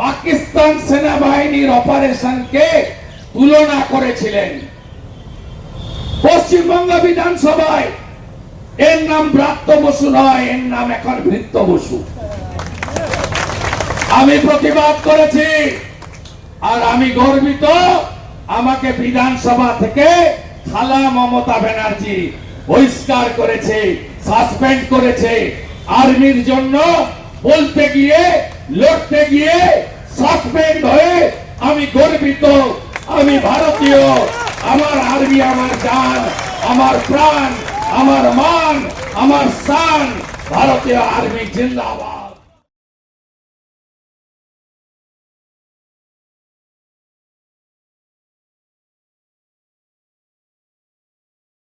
পাকিস্তান সেনাবাহিনীর অপারেশনকে তুলনা করেছিলেন। পশ্চিমবঙ্গ বিধানসভায় এর নাম ব্রাত্য বসু নয়, এর নাম এখন ভৃত্য বসু। আমি প্রতিবাদ করেছি আর আমি গর্বিত আমাকে বিধানসভা থেকে খালা মমতা ব্যানার্জি বহিষ্কার করেছে, সাসপেন্ড করেছে। আর্মির জন্য বলতে গিয়ে লড়তে গিয়ে সাসপেন্ড হয়ে আমি গর্বিত, আমি ভারতীয়, আমার আর্মি, আমার জান, আমার প্রাণ, আমার মান, আমার সান ভারতীয় আর্মি জিন্দাবাদ।